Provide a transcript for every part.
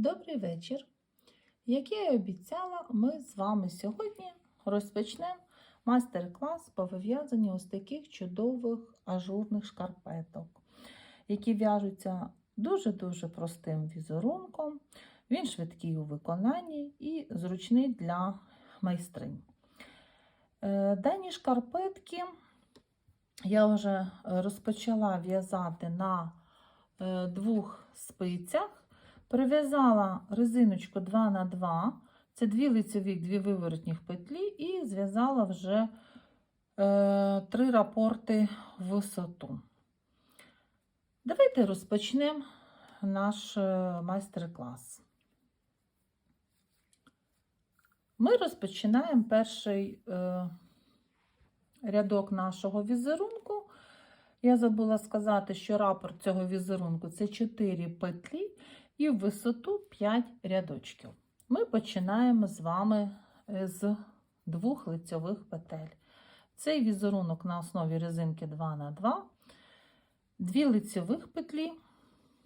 Добрий вечір. Як я і обіцяла, ми з вами сьогодні розпочнемо майстер-клас по вив'язанню ось таких чудових ажурних шкарпеток, які в'яжуться дуже-дуже простим візерунком. Він швидкий у виконанні і зручний для майстринь. Е, Дані шкарпетки я вже розпочала в'язати на е, двох спицях. Прив'язала резиночку 2 на 2 це дві лицеві, дві виворотніх петлі, і зв'язала вже е, три рапорти в висоту. Давайте розпочнемо наш е, майстер-клас. Ми розпочинаємо перший е, рядок нашого візерунку. Я забула сказати, що рапорт цього візерунку це 4 петлі і в висоту 5 рядочків. Ми починаємо з вами з двох лицьових петель. Цей візерунок на основі резинки 2 на 2 дві лицьових петлі,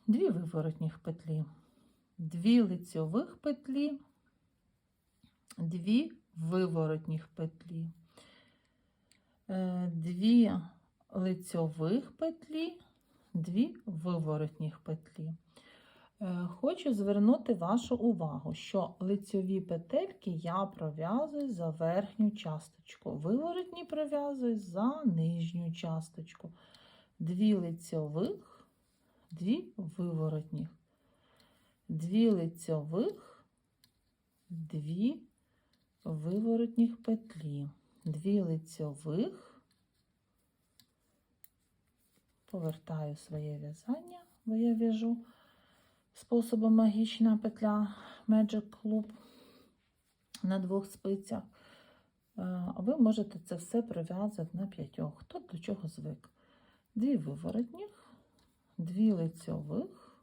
дві виворотніх петлі, дві лицьових петлі, дві виворотніх петлі, е, дві лицьових петлі, дві виворотніх петлі. Е, Хочу звернути вашу увагу, що лицьові петельки я пров'язую за верхню часточку, виворотні пров'язую за нижню часточку. Дві лицьових, дві виворотніх, дві лицьових, дві виворотніх петлі, дві лицьових, повертаю своє в'язання, бо я в'яжу способом магічна петля Magic Club на двох спицях. Е, ви можете це все прив'язати на п'ятьох. Хто до чого звик? Дві виворотніх, дві лицьових,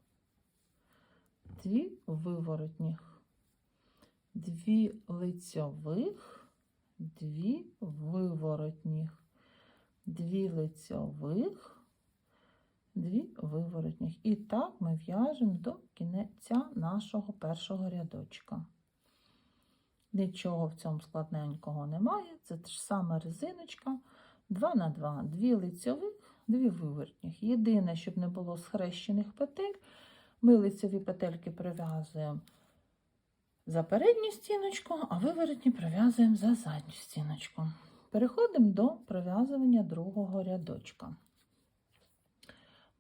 дві виворотніх, дві лицьових, дві виворотніх, дві лицьових дві виворотніх. І так ми в'яжемо до кінця нашого першого рядочка. Нічого в цьому складненького немає. Це та ж сама резиночка. 2 на 2, дві лицьових, дві виворотніх. Єдине, щоб не було схрещених петель, ми лицьові петельки прив'язуємо за передню стіночку, а виворотні прив'язуємо за задню стіночку. Переходимо до пров'язування другого рядочка.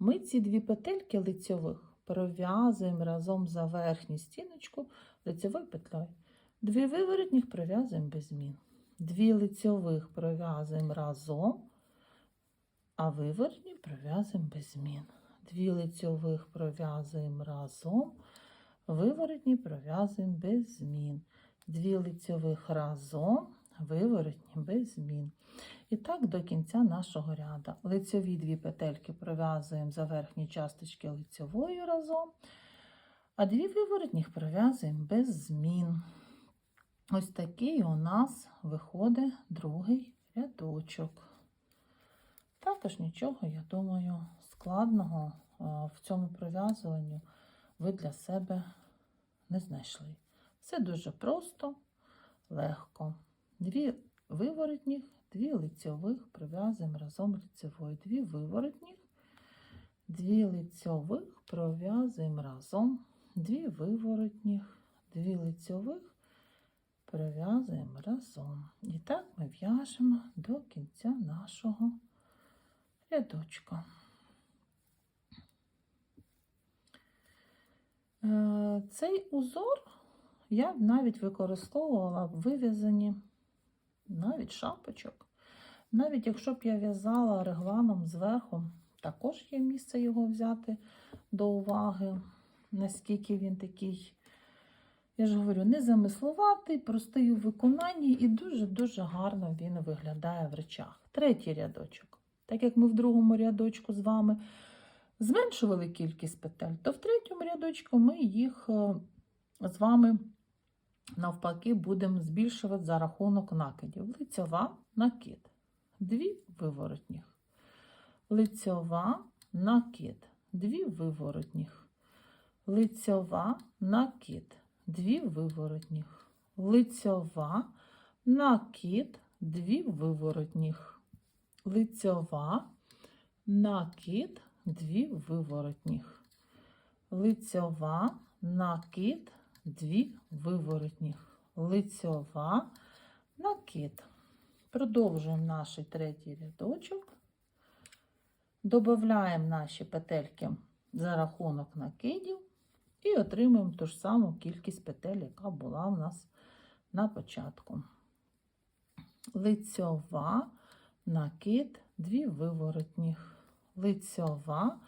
Ми ці дві петельки лицьових пров'язуємо разом за верхню стіночку лицьовою петлею. Дві виворотніх пров'язуємо без змін. Дві лицьових пров'язуємо разом, а виворотні пров'язуємо без змін. Дві лицьових пров'язуємо разом, виворотні пров'язуємо без змін. Дві лицьових разом, виворотні без змін. І так до кінця нашого ряду. Лицьові дві петельки пров'язуємо за верхні часточки лицьовою разом, а дві виворотніх пров'язуємо без змін. Ось такий у нас виходить другий рядочок. Також нічого, я думаю, складного в цьому пров'язуванні ви для себе не знайшли. Все дуже просто, легко. Дві виворотніх, дві лицьових пров'язуємо разом лицьовою, дві виворотніх, дві лицьових пров'язуємо разом, дві виворотніх, дві лицьових пров'язуємо разом. І так ми в'яжемо до кінця нашого рядочка. Е, Цей узор я навіть використовувала в вив'язанні навіть шапочок. Навіть якщо б я в'язала регланом зверху, також є місце його взяти до уваги, наскільки він такий, я ж говорю, незамисловатий, простий у виконанні і дуже-дуже гарно він виглядає в речах. Третій рядочок. Так як ми в другому рядочку з вами зменшували кількість петель, то в третьому рядочку ми їх е, з вами навпаки будемо збільшувати за рахунок накидів. Лицьова накид. Дві виворотніх. Лицьова накид. Дві виворотніх. лицьова, накид, дві виворотніх, лицьова, накид, дві виворотніх, лицьова, накид, дві виворотніх, лицьова, накид, дві виворотніх, лицьова, накид. Продовжуємо наш третій рядочок. Додаємо наші петельки за рахунок накидів і отримуємо ту ж саму кількість петель, яка була у нас на початку. Лицьова, накид, дві виворотніх. Лицьова,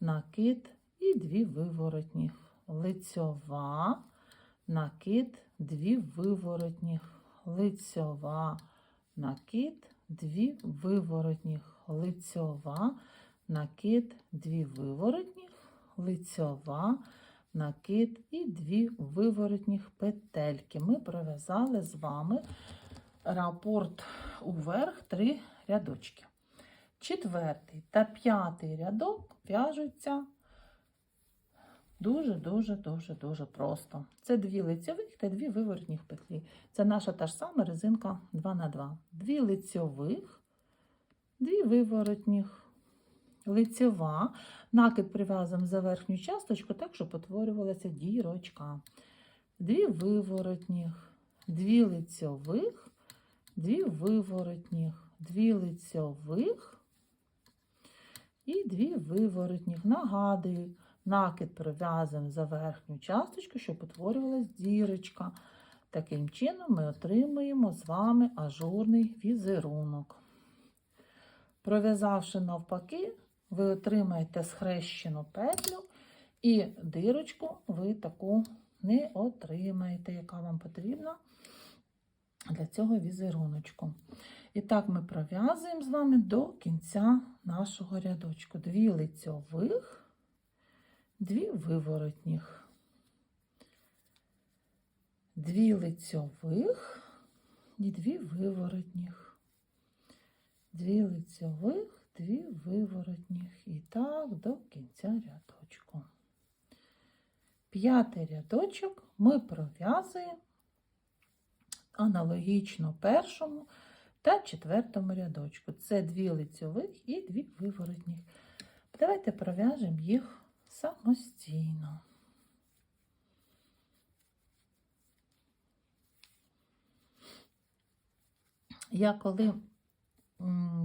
накид і дві виворотніх. Лицьова, накид, дві виворотніх. Лицьова, накид, дві виворотніх. Лицьова, накид, дві виворотніх, лицьова, накид і дві виворотніх петельки. Ми пров'язали з вами рапорт уверх три рядочки. Четвертий та п'ятий рядок в'яжуться дуже-дуже дуже дуже просто. Це дві лицьових та дві виворотніх петлі. Це наша та ж сама резинка 2х2. Дві лицьових, дві виворотніх, лицьова. Накид прив'язуємо за верхню часточку, так, щоб утворювалася дірочка. Дві виворотніх, дві лицьових, дві виворотніх, дві лицьових і дві виворотніх. Нагадую, накид прив'язуємо за верхню часточку, щоб утворювалася дірочка. Таким чином ми отримуємо з вами ажурний візерунок. Пров'язавши навпаки, ви отримаєте схрещену петлю, і дирочку ви таку не отримаєте, яка вам потрібна для цього візеруночку. І так ми пров'язуємо з вами до кінця нашого рядочку. Дві лицьових, дві виворотніх, дві лицьових і дві виворотніх, дві лицьових, дві виворотніх. І так до кінця рядочку. П'ятий рядочок ми пров'язуємо аналогічно першому та четвертому рядочку. Це дві лицьових і дві виворотніх. Давайте пров'яжемо їх самостійно. Я коли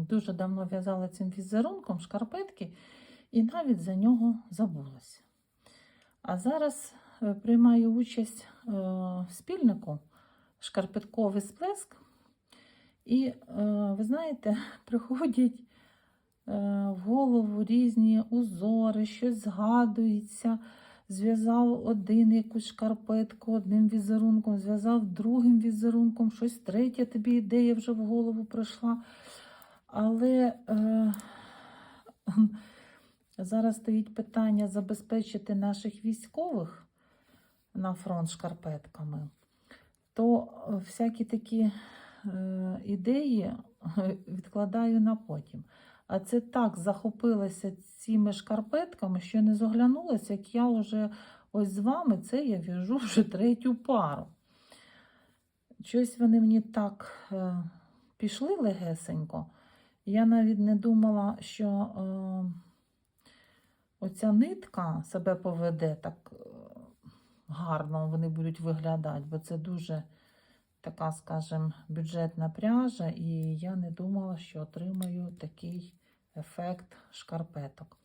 дуже давно в'язала цим візерунком шкарпетки і навіть за нього забулася. А зараз е, приймаю участь е, в спільнику шкарпетковий сплеск. І, е, ви знаєте, приходять в голову різні узори, щось згадується. Зв'язав один якусь шкарпетку одним візерунком, зв'язав другим візерунком, щось третє тобі ідея вже в голову прийшла. Але е, зараз стоїть питання забезпечити наших військових на фронт шкарпетками, то е, всякі такі е, ідеї е, відкладаю на потім. А це так захопилася цими шкарпетками, що не зоглянулася, як я вже ось з вами це я в'яжу вже третю пару. Щось вони мені так е, пішли легесенько. Я навіть не думала, що е, оця нитка себе поведе так е, гарно, вони будуть виглядати, бо це дуже така, скажімо, бюджетна пряжа, і я не думала, що отримаю такий ефект шкарпеток.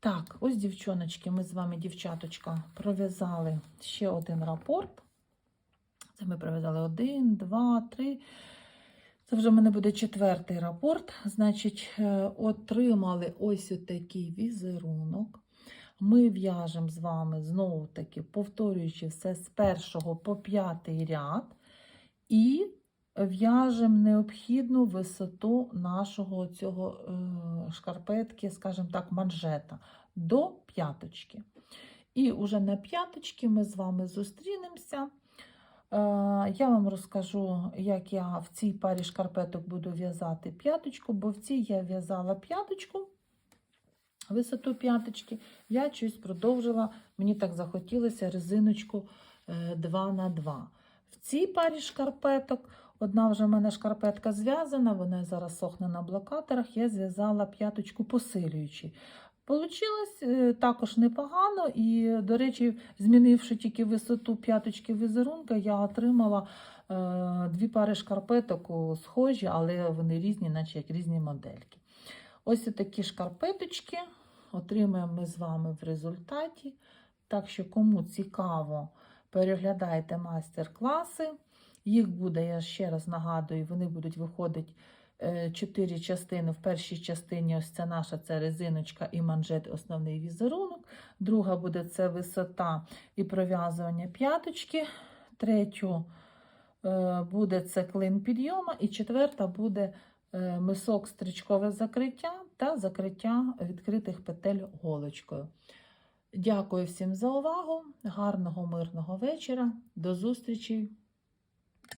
Так, ось, дівчоночки, ми з вами, дівчаточка, пров'язали ще один рапорт. Це ми пров'язали один, два, три. Це вже в мене буде четвертий рапорт. Значить, е, отримали ось такий візерунок. Ми в'яжемо з вами знову таки, повторюючи все з першого по п'ятий ряд, і в'яжемо необхідну висоту нашого цього е, шкарпетки, скажімо так, манжета до п'яточки. І вже на п'яточки ми з вами зустрінемося. Е, Я вам розкажу, як я в цій парі шкарпеток буду в'язати п'яточку, бо в цій я в'язала п'яточку висоту п'яточки. Я щось продовжила, мені так захотілося резиночку 2 на 2 В цій парі шкарпеток, одна вже в мене шкарпетка зв'язана, вона зараз сохне на блокаторах, я зв'язала п'яточку посилюючи. Получилось е, також непогано, і, до речі, змінивши тільки висоту п'яточки візерунка, я отримала е, дві пари шкарпеток схожі, але вони різні, наче як різні модельки. Ось такі шкарпеточки отримаємо ми з вами в результаті. Так що, кому цікаво, переглядайте майстер-класи. Їх буде, я ще раз нагадую, вони будуть виходити е, чотири частини. В першій частині ось це наша це резиночка і манжет, основний візерунок. Друга буде це висота і пров'язування п'яточки. Третю е, буде це клин підйома. І четверта буде е, мисок стрічкове закриття та закриття відкритих петель голочкою. Дякую всім за увагу. Гарного мирного вечора. До зустрічі